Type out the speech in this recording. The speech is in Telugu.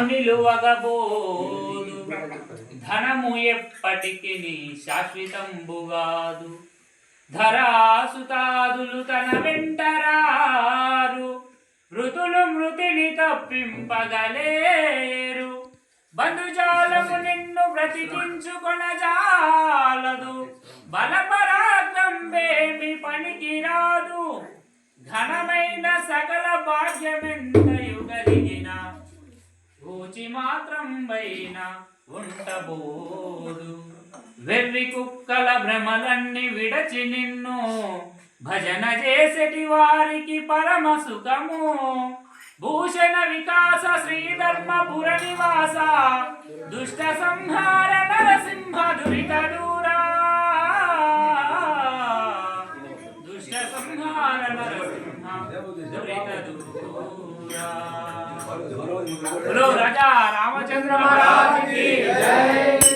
నిలువగబోదు ధనము ఎప్పటికి శాశ్వతంబుగాదు. ధరాసుతాదులు తన వెంటరారు. మృతులు మృతిని తప్పింపగలేరు. బంధుజాలము నిన్ను బ్రతికించుకొనజాలదు. బలపరాక్రమేమి పనికిరాదు. ఘనమైన సకల భాగ్యమెంతయు కలిగిన పూచి మాత్రం పైన ఉండబోదు. వెర్రి కుక్కల భ్రమలన్నీ విడచి నిన్ను భజన చేసేటి వారికి పరమ సుఖము. భూషణ వికాస శ్రీధర్మపుర నివాస దుష్ట సంహార రాజా రామచంద్ర మహారాజ్